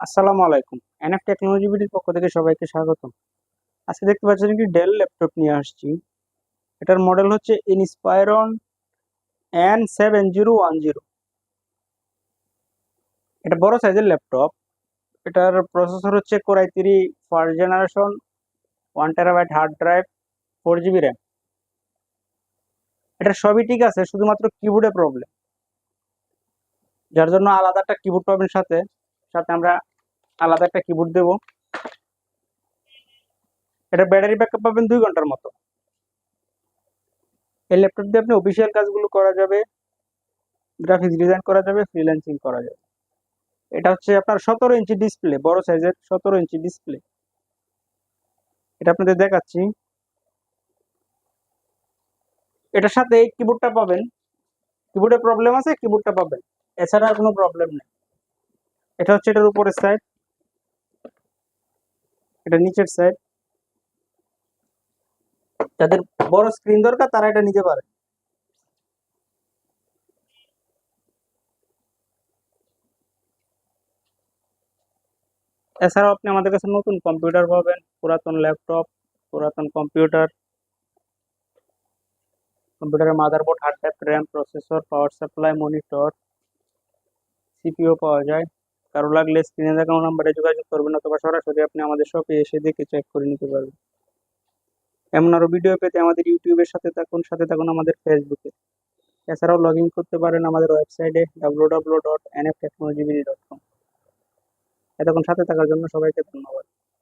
আসসালামু আলাইকুম। NF technology বিডির পক্ষ থেকে সবাইকে স্বাগতম। আজকে দেখতে পাচ্ছেন একটি ডেল ল্যাপটপ নিয়ে আসছি। এটার মডেল হচ্ছে Inspiron N seven zero one zero এটা বড় সাইজের ল্যাপটপ এটার প্রসেসর হচ্ছে core i three first generation one terabyte hard drive four GB RAM এটা সবই ঠিক আছে, শুধুমাত্র কিবোর্ডে প্রবলেম যার জন্য আলাদা একটা কিবোর্ড পাবেন সাথে। সাথে আমরা আলাদা একটা কিবোর্ড দেব। এটা ব্যাটারি ব্যাকআপ পাবেন দুই ঘণ্টার মতো। এই ল্যাপটপ দিয়ে আপনি অফিসিয়াল কাজগুলো করা যাবে গ্রাফিক্স ডিজাইন করা যাবে ফ্রিল্যান্সিং করা যাবে। এটা হচ্ছে আপনার সতেরো ইঞ্চি ডিসপ্লে বড় সাইজের সতেরো ইঞ্চি ডিসপ্লে এটা আপনাদের দেখাচ্ছি। এটার সাথে এই কিবোর্ডটা পাবেন। কিবোর্ডে প্রবলেম আছে কিবোর্ডটা পাবেন। এছাড়া আর কোনো প্রবলেম নেই। এটা হচ্ছে এটার উপরের সাইড এটা নিচের সাইড যাদের বড় স্ক্রিন দরকার, তারা এটা নিতে পারে। এছাড়াও আপনি আমাদের কাছে নতুন কম্পিউটার পাবেন, পুরাতন ল্যাপটপ পুরাতন কম্পিউটার কম্পিউটারের motherboard hard drive RAM processor power supply monitor CPU পাওয়া যায়। কারও লাগলে স্ক্রিনে দেখানো নাম্বারে যোগাযোগ করবেন অথবা সরাসরি আপনি আমাদের শপে এসে দেখে চেক করে নিতে পারবেন। এমন আরও ভিডিও পেতে আমাদের ইউটিউবের সাথে থাকুন সাথে থাকুন আমাদের ফেসবুকে এছাড়াও লগ করতে পারেন আমাদের ওয়েবসাইটে W W dot N F technology dot com এতক্ষণ সাথে থাকার জন্য সবাইকে ধন্যবাদ।